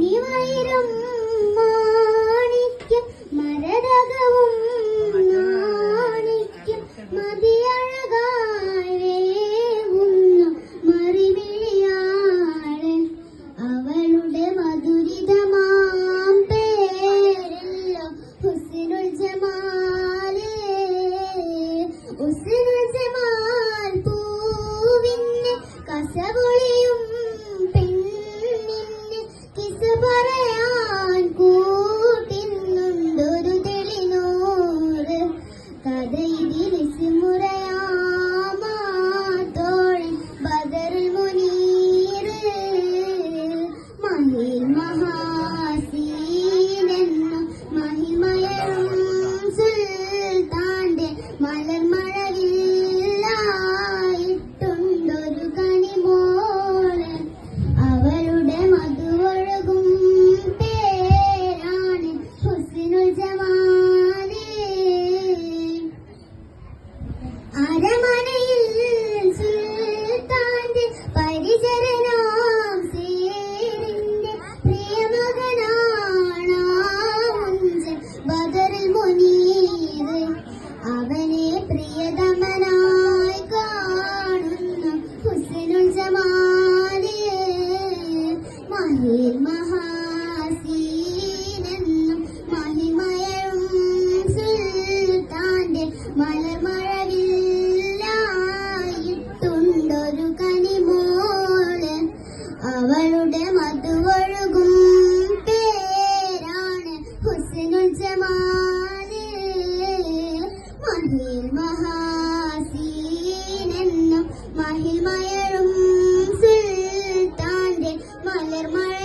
മണിവയറും മാണിക്യം മരതകവും അവനെ പ്രിയതമനായി കാണുന്നു ഹുസ്നുൽ ജമാലി മഹിൽ മഹാസീനെന്നും മഹിമയും സുൽത്താന്റെ മലമഴവില്ലായിട്ടുണ്ടൊരു കനിമോൾ അവളുടെ മധുവഴുകും പേരാണ് ഹുസ്നുൽ ജമാ mal hermano.